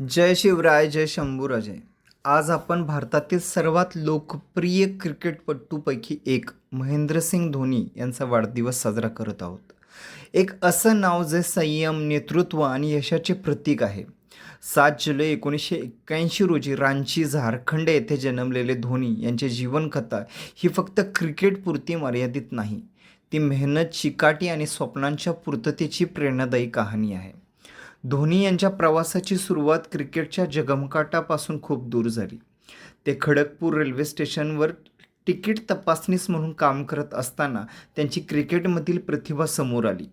जय शिवराय जय शंभूराजे आज आपण भारतातील सर्वात लोकप्रिय क्रिकेटपटूपैकी एक महेंद्रसिंग धोनी यांचा वाढदिवस साजरा करत आहोत. एक असं नाव जे संयम नेतृत्व आणि यशाचे प्रतीक आहे. सात जुलै एकोणीसशे एक्क्याऐंशी रोजी रांची झारखंड येथे जन्मलेले धोनी यांची जीवनकथा ही फक्त क्रिकेटपुरती मर्यादित नाही ती मेहनत चिकाटी आणि स्वप्नांच्या पूर्ततेची प्रेरणादायी कहाणी आहे. धोनी यांच्या प्रवासाची सुरुवात क्रिकेटच्या जगमकाटापासून खूप दूर झाली. ते खडगपूर रेल्वे स्टेशनवर तिकीट तपासणीस म्हणून काम करत असताना त्यांची क्रिकेटमधील प्रतिभा समोर आली.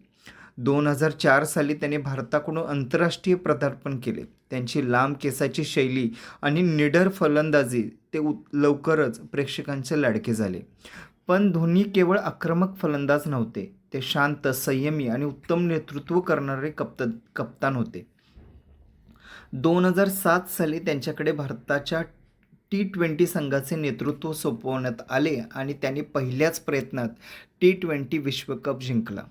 दोन हजार चार साली त्यांनी भारताकडून आंतरराष्ट्रीय पदार्पण केले. त्यांची लांब केसाची शैली आणि निडर फलंदाजी ते उ लवकरच प्रेक्षकांचे लाडके झाले. पण धोनी केवळ आक्रमक फलंदाज नव्हते. ते शांत संयमी आणि उत्तम नेतृत्व करणारे कप्त कप्तान होते. दोन हजार सात साली त्यांच्याकडे भारताच्या टी ट्वेंटी संघाचे नेतृत्व सोपवण्यात आले आणि त्यांनी पहिल्याच प्रयत्नात टी ट्वेंटी विश्वकप जिंकला.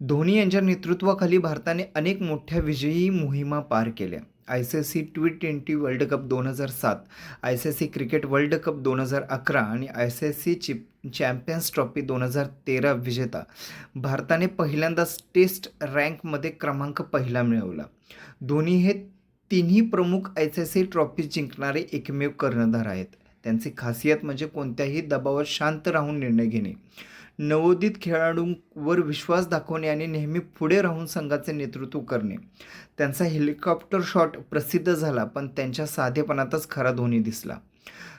धोनी यांच्या नेतृत्वाखाली भारताने अनेक मोठ्या विजयी मोहिमा पार केल्या. I C C T twenty world cup दोन हजार सात I C C cricket world cup दोन हजार अकरा आणि I C C chip champions trophy दोन हजार तेरा विजेता. भारताने पहिल्यांदाच टेस्ट रँकमध्ये क्रमांक पहिला मिळवला. धोनी हे तिन्ही प्रमुख आय सी सी ट्रॉफी जिंकणारे एकमेव कर्णधार आहेत. त्यांची खासियत म्हणजे कोणत्याही दबावात शांत राहून निर्णय घेणे. नवोदित खेळाडूंवर विश्वास दाखवणे आणि नेहमी पुढे राहून संघाचे नेतृत्व करणे. त्यांचा हेलिकॉप्टर शॉट प्रसिद्ध झाला पण त्यांच्या साधेपणातच खरा धोनी दिसला.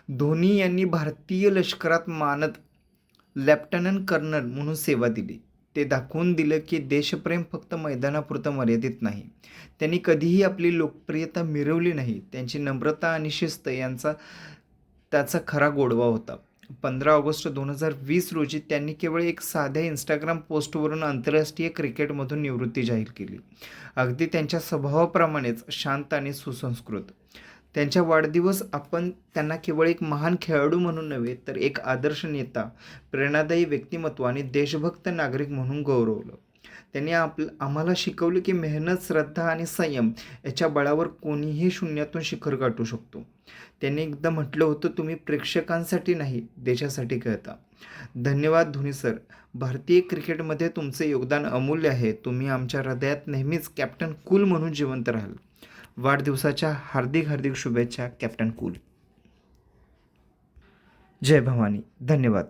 धोनी यांनी भारतीय लष्करात मानद लेफ्टनंट कर्नल म्हणून सेवा दिली. ते दाखवून दिलं की देशप्रेम फक्त मैदानापुरतं मर्यादित नाही. त्यांनी कधीही आपली लोकप्रियता मिरवली नाही. त्यांची नम्रता आणि शिस्त यांचा त्याचा खरा गोडवा होता. पंधरा ऑगस्ट दोन हजार वीस रोजी त्यांनी केवळ एक साध्या इंस्टाग्राम पोस्टवरून आंतरराष्ट्रीय क्रिकेटमधून निवृत्ती जाहीर केली. अगदी त्यांच्या स्वभावाप्रमाणेच शांत आणि सुसंस्कृत. त्यांच्या वाढदिवस आपण त्यांना केवळ एक महान खेळाडू म्हणून नव्हे तर एक आदर्श नेता प्रेरणादायी व्यक्तिमत्व आणि देशभक्त नागरिक म्हणून गौरवलं. त्यांनी आप आम्हाला शिकवलं की मेहनत श्रद्धा आणि संयम याच्या बळावर कोणीही शून्यातून शिखर गाठू शकतो. त्यांनी एकदा म्हटलं होतं तुम्ही प्रेक्षकांसाठी नाही देशासाठी खेळता. धन्यवाद धोनी सर. भारतीय क्रिकेटमध्ये तुमचे योगदान अमूल्य आहे. तुम्ही आमच्या हृदयात नेहमीच कॅप्टन कूल म्हणून जिवंत राहाल. वाढदिवसाच्या हार्दिक हार्दिक शुभेच्छा कॅप्टन कूल. जय भवानी. धन्यवाद.